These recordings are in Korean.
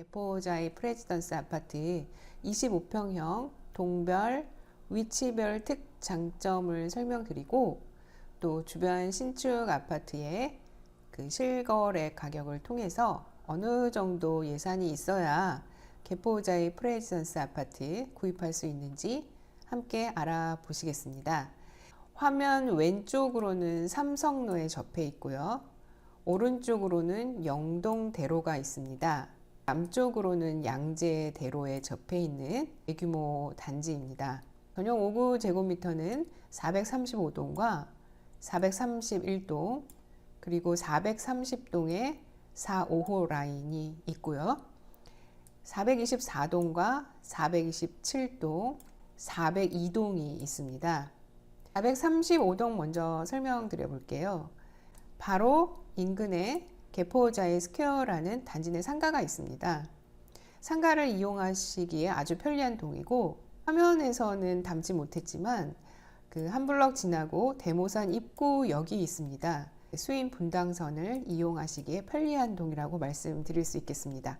개포자의 프레지던스 아파트 25평형 동별 위치별 특 장점을 설명드리고 또 주변 신축 아파트의 그 실거래 가격을 통해서 어느 정도 예산이 있어야 개포자의 프레지던스 아파트 구입할 수 있는지 함께 알아보시겠습니다. 화면 왼쪽으로는 삼성로에 접해 있고요. 오른쪽으로는 영동대로가 있습니다. 남쪽으로는 양재대로에 접해 있는 대규모 단지입니다. 전용 5구 제곱미터는 435동과 431동 그리고 430동에 4, 5호 라인이 있고요. 424동과 427동, 402동이 있습니다. 435동 먼저 설명드려 볼게요. 바로 인근에 개포자의 스퀘어라는 단지 내 상가가 있습니다. 상가를 이용하시기에 아주 편리한 동이고 화면에서는 담지 못했지만 그 한 블럭 지나고 대모산 입구역이 있습니다. 수인 분당선을 이용하시기에 편리한 동이라고 말씀드릴 수 있겠습니다.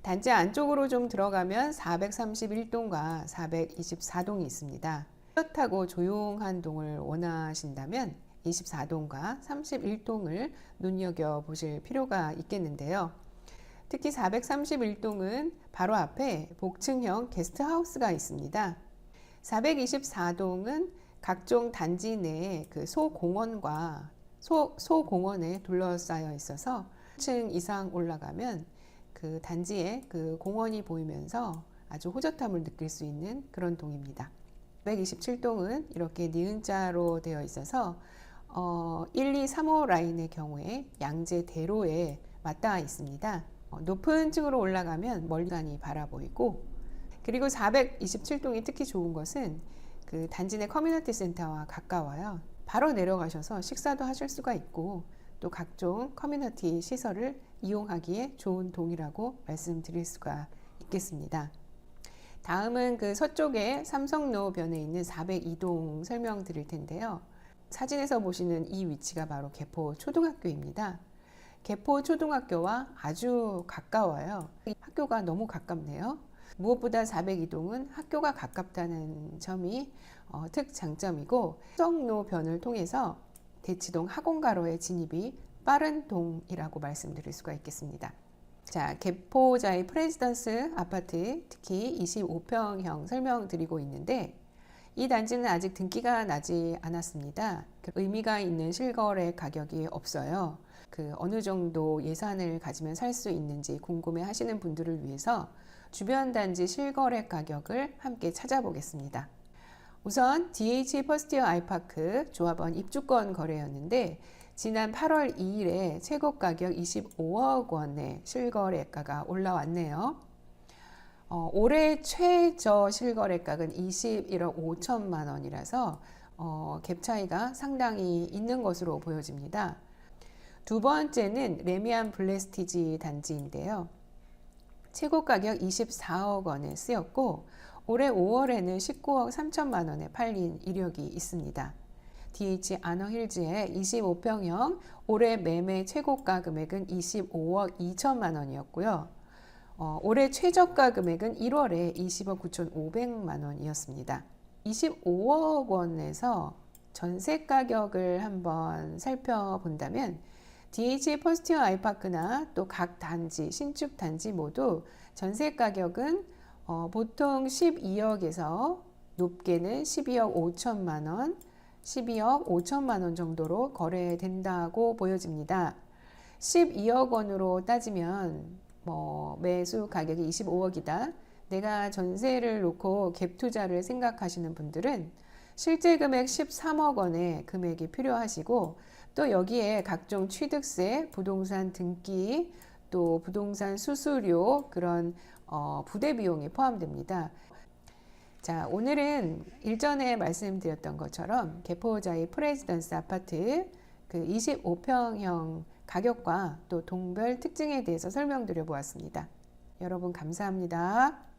단지 안쪽으로 좀 들어가면 431동과 424동이 있습니다. 뚜렷하고 조용한 동을 원하신다면 24동과 31동을 눈여겨 보실 필요가 있겠는데요. 특히 431동은 바로 앞에 복층형 게스트하우스가 있습니다. 424동은 각종 단지 내에 그 소공원과 소, 소공원에 둘러싸여 있어서 1층 이상 올라가면 그 단지에 그 공원이 보이면서 아주 호젓함을 느낄 수 있는 그런 동입니다. 127동은 이렇게 니은자로 되어 있어서 어, 1, 2, 3호 라인의 경우에 양재 대로에 맞닿아 있습니다. 어, 높은 층으로 올라가면 멀리간이 바라 보이고 그리고 427동이 특히 좋은 것은 그 단지 내 커뮤니티 센터와 가까워요. 바로 내려가셔서 식사도 하실 수가 있고 또 각종 커뮤니티 시설을 이용하기에 좋은 동이라고 말씀드릴 수가 있겠습니다. 다음은 그 서쪽에 삼성로 변에 있는 402동 설명드릴 텐데요. 사진에서 보시는 이 위치가 바로 개포 초등학교입니다. 개포 초등학교와 아주 가까워요. 학교가 너무 가깝네요. 무엇보다 402동은 학교가 가깝다는 점이 어, 특장점이고 성로 변을 통해서 대치동 학원가로의 진입이 빠른 동이라고 말씀드릴 수가 있겠습니다. 자, 개포자의 프레지던스 아파트 특히 25평형 설명드리고 있는데 이 단지는 아직 등기가 나지 않았습니다. 그 의미가 있는 실거래 가격이 없어요. 그 어느 정도 예산을 가지면 살 수 있는지 궁금해 하시는 분들을 위해서 주변 단지 실거래 가격을 함께 찾아보겠습니다. 우선 DH 퍼스티어 아이파크 조합원 입주권 거래였는데 지난 8월 2일에 최고 가격 25억 원의 실거래가가 올라왔네요. 어, 올해 최저 실거래가는 21억 5천만 원이라서 어, 갭 차이가 상당히 있는 것으로 보여집니다. 두 번째는 레미안 블레스티지 단지인데요. 최고 가격 24억 원에 쓰였고 올해 5월에는 19억 3천만 원에 팔린 이력이 있습니다. DH 아너힐즈의 25평형 올해 매매 최고가 금액은 25억 2천만 원이었고요. 어, 올해 최저가 금액은 1월에 20억 9천5백만 원이었습니다. 25억 원에서 전세 가격을 한번 살펴본다면 DH 퍼스티어 아이파크나 또 각 단지, 신축 단지 모두 전세 가격은 어, 보통 12억에서 높게는 12억 5천만 원, 12억 5천만 원 정도로 거래된다고 보여집니다. 12억 원으로 따지면 뭐 매수 가격이 25억이다. 내가 전세를 놓고 갭 투자를 생각하시는 분들은 실제 금액 13억 원의 금액이 필요하시고 또 여기에 각종 취득세, 부동산 등기, 또 부동산 수수료 그런 어, 부대 비용이 포함됩니다. 자, 오늘은 일전에 말씀드렸던 것처럼 개포자의 프레지던스 아파트 그 25평형 가격과 또 동별 특징에 대해서 설명드려 보았습니다. 여러분 감사합니다.